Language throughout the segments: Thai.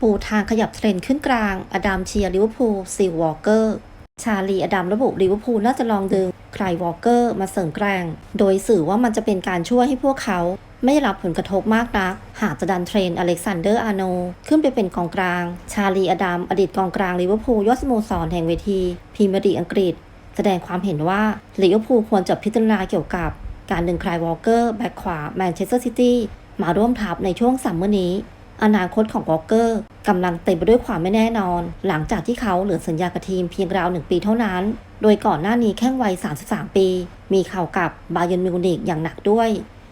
ปูทางขยับเทรนด์ขึ้นกลาง อดัมเชียร์ลิเวอร์พูลซิลวอลเกอร์ชาลีอดัมระบุลิเวอร์พูลน่าจะลองดึงไคลวอลเกอร์มาเสริมแกร่งโดยสื่อว่ามันจะเป็นการช่วยให้พวกเขาไม่ได้รับผลกระทบมากนัก หากจะดันเทรนอเล็กซานเดอร์อาโน ขึ้นไปเป็นกองกลาง ชาลีอดัมอดีตกองกลางลิเวอร์พูลยอดสโมสรแห่งเวทีพรีเมียร์ลีกอังกฤษ แสดงความเห็นว่าลิเวอร์พูลควรจะพิจารณาเกี่ยวกับการดึงไคลวอลเกอร์แบ็คขวาแมนเชสเตอร์ซิตี้มาร่วมทัพในช่วงซัมเมอร์นี้ อนาคตของวอลเกอร์กำลังเต็มไปด้วยความไม่แน่นอน หลังจากที่เขาเหลือสัญญากับทีมเพียงราวหนึ่งปีเท่านั้น โดยก่อนหน้านี้แค่วัย 33 ปี มีข่าวกับบาเยนมิวนิกอย่างหนักด้วย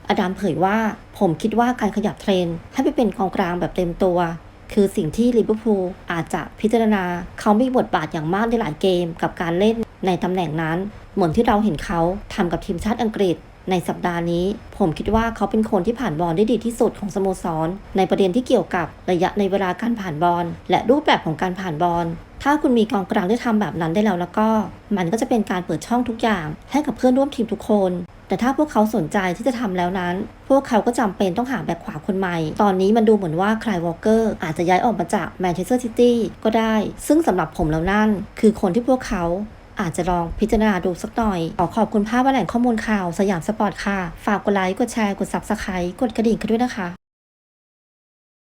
อดัมเผยว่าผมคิดว่าการขยับเทรน ให้ไปเป็นกองกลางแบบเต็มตัว คือสิ่งที่ลิเวอร์พูลอาจจะพิจารณา เขามีบทบาทอย่างมากในหลายเกมกับการเล่นในตำแหน่งนั้น เหมือนที่เราเห็นเขาทำกับทีมชาติอังกฤษ ในสัปดาห์นี้ ผมคิดว่าเขาเป็นคนที่ผ่านบอลได้ดีที่สุดของสโมสร ในประเด็นที่เกี่ยวกับระยะในเวลาการผ่านบอลและรูปแบบของการผ่านบอลถ้าคุณมีกองกลางที่ทำแบบนั้นได้แล้วแล้วก็ มันก็จะเป็นการเปิดช่องทุกอย่าง ให้กับเพื่อนร่วมทีมทุกคน แต่ถ้าพวกเขาสนใจที่จะทำแล้วนั้น พวกเขาก็จำเป็นต้องหาแบ็คขวาคนใหม่ ตอนนี้มันดูเหมือนว่าคลายวอลเกอร์อาจจะย้ายออกมาจากแมนเชสเตอร์ซิตี้ก็ได้ ซึ่งสำหรับผมแล้วนั่น คือคนที่พวกเขา อาจจะลองพิจารณาดูสักหน่อย ขอขอบคุณภาพว่าแหล่งข้อมูลข่าวสยามสปอร์ตค่ะ ฝากกดไลค์ กดแชร์ กด Subscribe กดกระดิ่งกันด้วยนะคะ